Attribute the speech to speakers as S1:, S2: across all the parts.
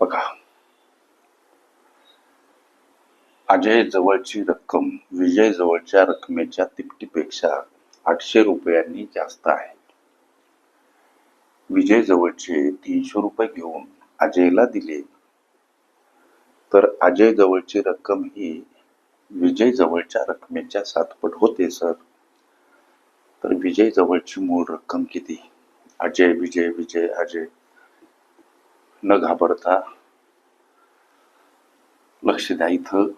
S1: बघा. अजय जवळची रक्कम विजय जवळच्या रकमेच्या तिपटीपेक्षा आठशे रुपयांनी जास्त आहे. विजय जवळचे तीनशे रुपये घेऊन अजयला दिले. तर अजय जवळची रक्कम ही विजय जवळच्या रकमेच्या सातपट होते सर. तर विजय जवळची मूळ रक्कम किती? अजय विजय विजय अजय. न घाबरता लक्ष द्या इथं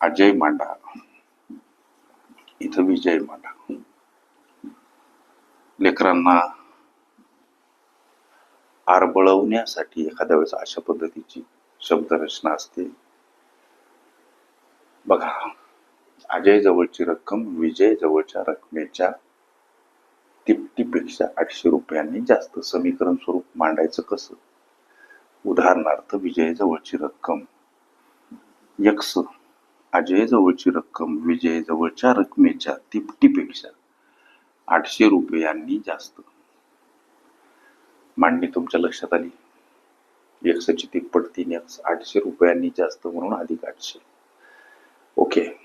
S1: अजय मांडा. इथं विजय मांडा. लेकरांना आरबळवण्यासाठी एखाद्या वेळेस अशा पद्धतीची शब्दरचना असते. बघा अजय जवळची रक्कम विजय जवळच्या रकमेच्या तिपटीपेक्षा आठशे रुपयांनी जास्त. समीकरण स्वरूप मांडायचं कसं? उदाहरणार्थ विजय जवळची रक्कम. यक्स अजय जवळची रक्कम विजय जवळच्या रकमेच्या तिपटीपेक्षा आठशे रुपयांनी जास्त. मांडणी तुमच्या लक्षात आली? यक्सची तिप्पट तीन एक्स आठशे रुपयांनी जास्त म्हणून अधिक आठशे. ओके.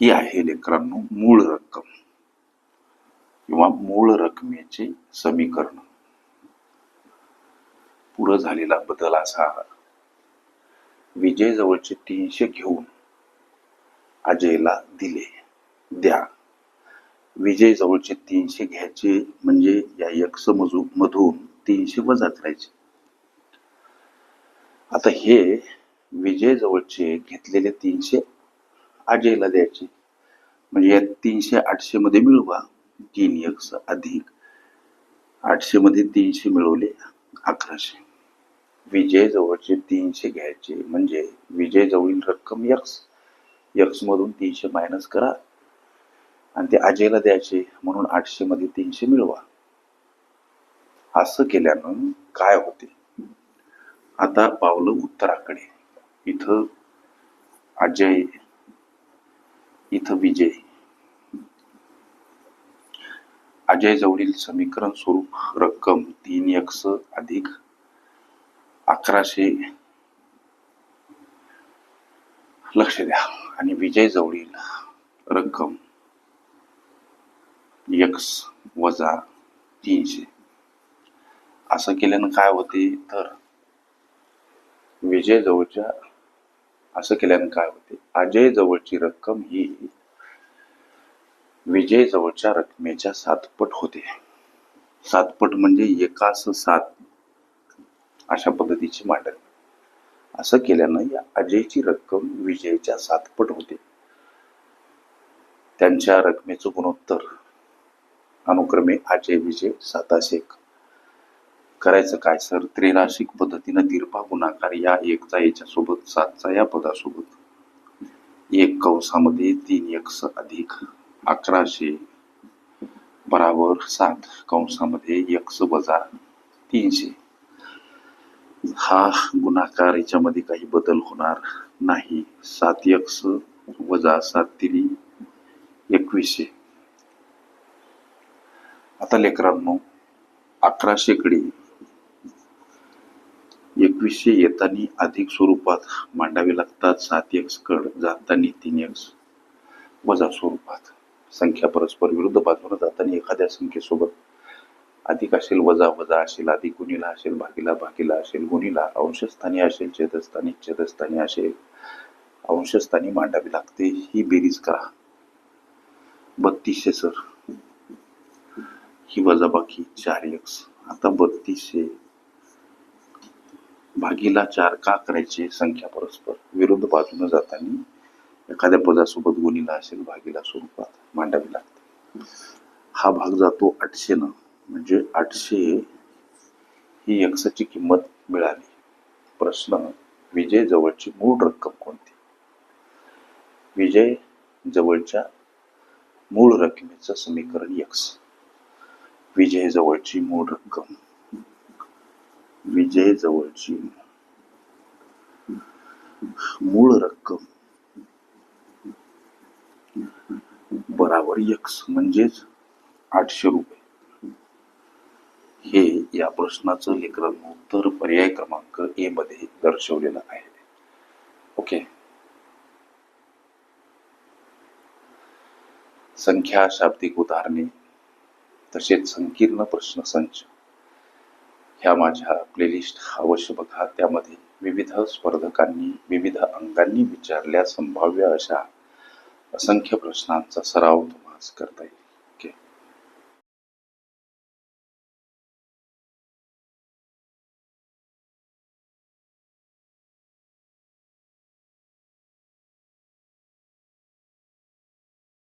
S1: ही आहे लेकरांनो मूळ रक्कम किंवा मूळ रकमेचे समीकरण. पुरं झालेला बदल असा विजय जवळचे तीनशे घेऊन अजयला दिले. द्या. विजय जवळचे तीनशे घ्यायचे म्हणजे या यक्ष मजू मधून तीनशे वजा करायचे. आता हे विजय जवळचे घेतलेले तीनशे अजयला द्यायचे. म्हणजे या तीनशे आठशे मध्ये मिळवा. तीन यक्ष अधिक आठशे मध्ये तीनशे मिळवले अकराशे. विजय जवळचे तीनशे घ्यायचे. म्हणजे विजय जवळील रक्कम यक्स. यक्स मधून तीनशे मायनस करा. आणि ते अजयला द्यायचे. म्हणून आठशे मध्ये तीनशे मिळवा. असं केल्यानं काय होते? आता पावलं उत्तराकडे. इथं अजय इथं विजय. अजय जवळील समीकरण स्वरूप रक्कम तीन यक्स अधिक अकराशे लक्ष द्या. आणि विजय जवळील रक्कम एक वजा तीनशे. असं केल्यानं काय होते? तर विजय जवळच्या असं केल्यानं काय होते? अजय जवळची रक्कम ही विजय जवळच्या रकमेच्या सातपट होते. सातपट म्हणजे एकास सात अशा पद्धतीची मांडणी. असं केल्यानं या अजयची रक्कम विजयच्या सातपट होते. त्यांच्या रकमेचं गुणोत्तर अनुक्रमे अजय विजय साताशे करायचं काय सर? त्रिराशिक पद्धतीनं दीर्भा गुणाकार या एकचा याच्या सोबत सातचा या पदासोबत. एक कंसामध्ये तीन एक्स अधिक अकराशे बराबर सात. कंसामध्ये एकस वजा तीनशे. हा गुणाकार याच्यामध्ये काही बदल होणार नाही. सात एक्स वजा सात तिरी एकवीसशे. आता लेकरांनो अकराशेकडे एकवीसशे येताना अधिक स्वरूपात मांडावे लागतात. सात एक्स कड जाताना तीन एक्स वजा स्वरूपात. संख्या परस्पर विरुद्ध बाजूला जाताना एखाद्या संख्येसोबत अधिक असेल वजा वजा असेल अधिक गुणीला असेल भागीला भागीला असेल गुणीला अंशस्थानी असेल छेदस्थानी छेदस्थानी असेल. अंशस्थानी मांडावी लागते ही बेरीज करा. बत्तीसशे सर. ही वजाबाकी चार एक्स आता बत्तीसशे. भागीला चार का करायचे? संख्या परस्पर. विरुद्ध बाजूने जाताना एखाद्या पदासोबत गुणीला असेल भागीला स्वरूपात मांडावी लागते. हा भाग जातो आठशेनं. म्हणजे आठशे ही एक्सची किंमत मिळाली. प्रश्न विजय जवळची मूळ रक्कम कोणती? विजय जवळच्या मूळ रकमेचं समीकरण एक्स विजय जवळची मूळ रक्कम. विजय जवळची मूळ रक्कम बराबर एक्स म्हणजेच आठशे रुपये. हे या प्रश्नाचं लेखन उत्तर पर्याय क्रमांक ए मध्ये दर्शवलेलं आहे. ओके संख्या शाब्दिक उदाहरणे तसेच संकीर्ण प्रश्न संच ह्या माझ्या प्लेलिस्ट अवश्य बघा. त्यामध्ये विविध स्पर्धकांनी विविध अंगांनी विचारल्या संभाव्य अशा असंख्य प्रश्नांचा सराव तुम्हाला करता येईल.